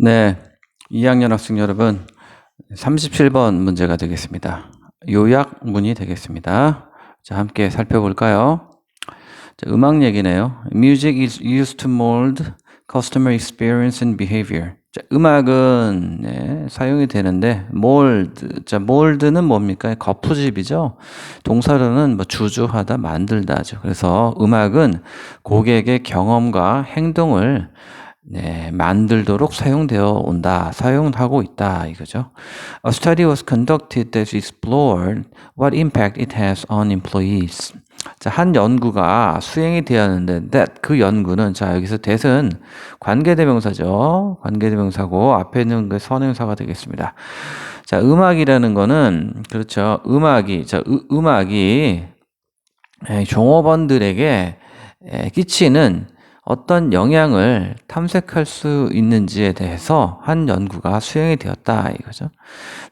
네, 2학년 학생 여러분, 37번 문제가 되겠습니다. 요약 문이 되겠습니다. 자, 함께 살펴볼까요? 자, 음악 얘기네요. Music is used to mold customer experience and behavior. 자, 음악은 네, 사용이 되는데 mold. 자, mold는 뭡니까? 거푸집이죠. 동사로는 뭐 주주하다, 만들다죠. 그래서 음악은 고객의 경험과 행동을 네, 만들도록 사용되어 온다, 사용하고 있다 이거죠. A study was conducted that explored what impact it has on employees. 자, 한 연구가 수행이 되었는데 that 그 연구는 자 여기서 that은 관계대명사죠. 관계대명사고 앞에 있는 그 선행사가 되겠습니다. 자, 음악이라는 거는 그렇죠. 음악이 자 으, 음악이 에, 종업원들에게 에, 끼치는 어떤 영향을 탐색할 수 있는지에 대해서 한 연구가 수행이 되었다 이거죠.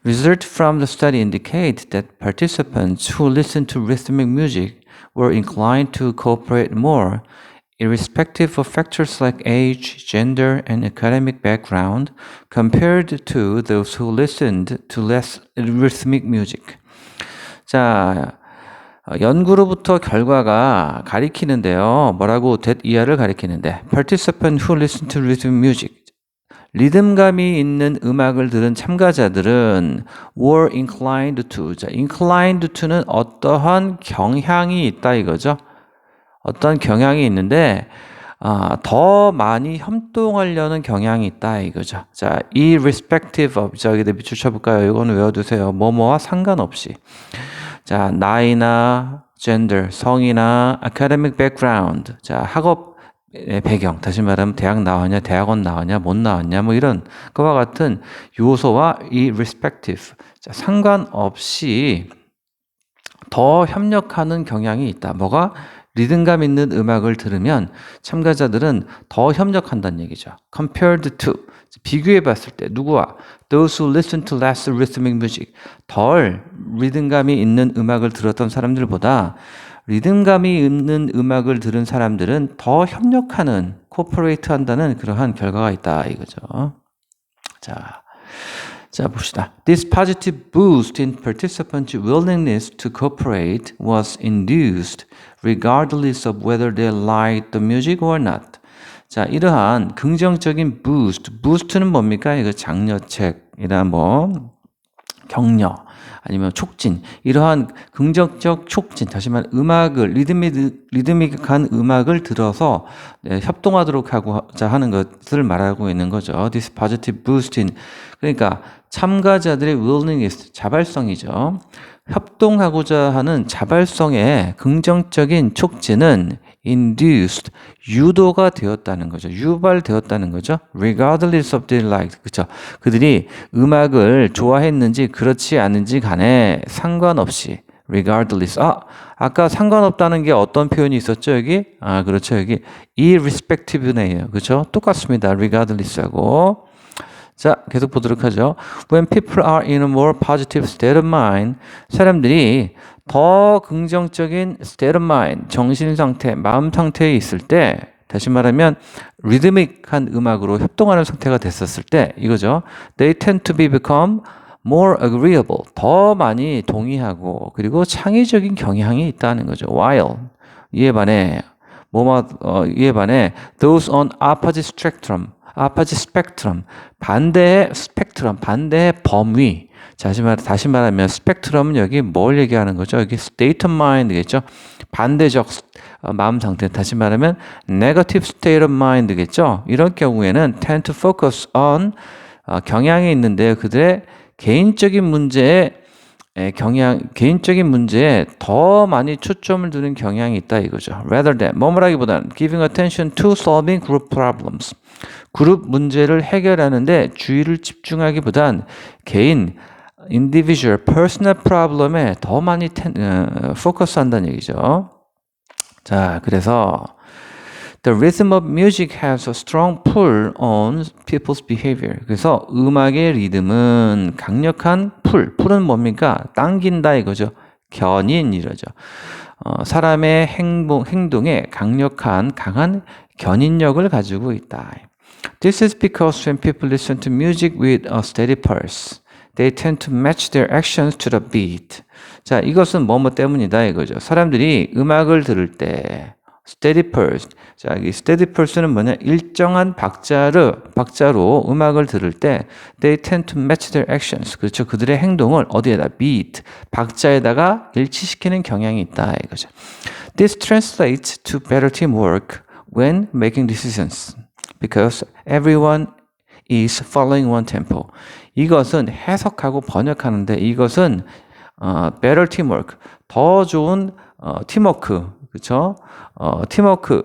Results from the study indicate that participants who listened to rhythmic music were inclined to cooperate more, irrespective of factors like age, gender, and academic background, compared to those who listened to less rhythmic music. 자, 어, 연구로부터 결과가 가리키는데요. 뭐라고 that 이하를 가리키는데 participant who listen to rhythm music 리듬감이 있는 음악을 들은 참가자들은 were inclined to 자, inclined to는 어떠한 경향이 있다 이거죠. 어떤 경향이 있는데 아, 더 많이 협동하려는 경향이 있다 이거죠. 자, irrespective of 저기다 밑줄 쳐볼까요? 이거는 외워두세요. 뭐뭐와 상관없이. 자, 나이나 gender, 성이나 academic background, 자, 학업 배경, 다시 말하면 대학 나왔냐, 대학원 나왔냐, 못 나왔냐, 뭐 이런 그와 같은 요소와 이 respective, 자, 상관없이 더 협력하는 경향이 있다. 뭐가 리듬감 있는 음악을 들으면 참가자들은 더 협력한다는 얘기죠. compared to 비교해 봤을 때 누구와 those who listen to less rhythmic music 덜 리듬감이 있는 음악을 들었던 사람들보다 리듬감이 있는 음악을 들은 사람들은 더 협력하는 코퍼레이트 한다는 그러한 결과가 있다 이거죠. 자. 자, 봅시다. This positive boost in participants' willingness to cooperate was induced regardless of whether they liked the music or not. 자, 이러한 긍정적인 boost, boost는 뭡니까? 이거 장려책이나 뭐 격려 아니면 촉진 이러한 긍정적 촉진 다시 말해 음악을 리드미 리드믹한 음악을 들어서 네, 협동하도록 하고자 하는 것을 말하고 있는 거죠. This positive boosting 그러니까 참가자들의 willingness 자발성이죠. 협동하고자 하는 자발성의 긍정적인 촉진은 induced 유도가 되었다는 거죠. 유발되었다는 거죠. regardless of their like 그렇죠. 그들이 음악을 좋아했는지 그렇지 않은지 간에 상관없이 regardless. 아 아까 상관없다는 게 어떤 표현이 있었죠 여기? 아 그렇죠 여기. irrespective네요. 그렇죠 똑같습니다. regardless하고 자, 계속 보도록 하죠. When people are in a more positive state of mind, 사람들이 더 긍정적인 state of mind, 정신 상태, 마음 상태에 있을 때, 다시 말하면 리드믹한 음악으로 협동하는 상태가 됐었을 때 이거죠. They tend to be become more agreeable. 더 많이 동의하고 그리고 창의적인 경향이 있다는 거죠. While 이에 반해 뭐뭐 어, 이에 반해 those on opposite spectrum 아파지 스펙트럼 반대의 스펙트럼 반대의 범위 다시 말 다시 말하면 스펙트럼은 여기 뭘 얘기하는 거죠? 여기 state of mind겠죠? 반대적 어, 마음 상태 다시 말하면 negative state of mind겠죠? 이런 경우에는 tend to focus on 어, 경향이 있는데 그들의 개인적인 문제에 경향, 개인적인 문제에 더 많이 초점을 두는 경향이 있다 이거죠. rather than, 뭐뭐라기보다는 giving attention to solving group problems. 그룹 문제를 해결하는데 주의를 집중하기보단 개인 individual, personal problem에 더 많이 텐, 어, 포커스 한다는 얘기죠. 자, 그래서 The rhythm of music has a strong pull on people's behavior. 그래서 음악의 리듬은 강력한 풀, 풀은 뭡니까? 당긴다 이거죠. 견인 이러죠. 어, 사람의 행동, 행동에 강력한, 강한 견인력을 가지고 있다. This is because when people listen to music with a steady pulse, they tend to match their actions to the beat. 자, 이것은 뭐뭐 때문이다 이거죠. 사람들이 음악을 들을 때 steady pulse. 자, 이 steady pulse는 뭐냐? 일정한 박자를 박자로 음악을 들을 때 they tend to match their actions. 그렇죠. 그들의 행동을 어디에다 beat 박자에다가 일치시키는 경향이 있다 이거죠. This translates to better teamwork when making decisions because everyone is following one tempo. 이것은 해석하고 번역하는데 이것은 어, better teamwork, 더 좋은 어, 팀워크, 그렇죠? 어, 팀워크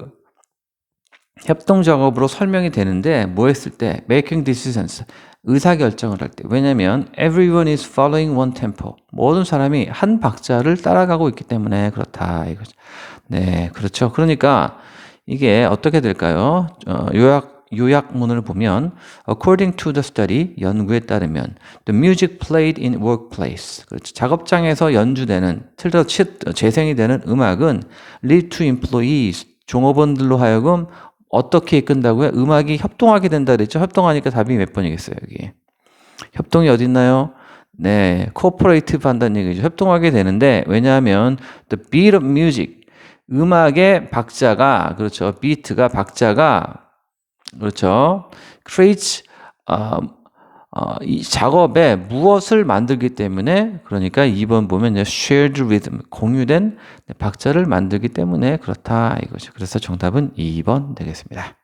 협동 작업으로 설명이 되는데 뭐 했을 때 making decisions 의사 결정을 할 때 왜냐면 everyone is following one tempo 모든 사람이 한 박자를 따라가고 있기 때문에 그렇다 이거죠. 네, 그렇죠. 그러니까 이게 어떻게 될까요? 어, 요약 요약문을 보면 according to the study 연구에 따르면 the music played in workplace 그렇죠. 작업장에서 연주되는 틀려 재생이 되는 음악은 lead to employees 종업원들로 하여금 어떻게 이끈다고요? 음악이 협동하게 된다 그랬죠. 협동하니까 답이 몇 번이겠어요, 여기. 협동이 어디 있나요? 네, 코퍼레이티브 한다는 얘기죠. 협동하게 되는데 왜냐하면 the beat of music 음악의 박자가 그렇죠. 비트가 박자가 그렇죠. creates 어, 어, 이 작업에 무엇을 만들기 때문에 그러니까 2번 보면 shared rhythm 공유된 박자를 만들기 때문에 그렇다 이거죠. 그래서 정답은 2번 되겠습니다.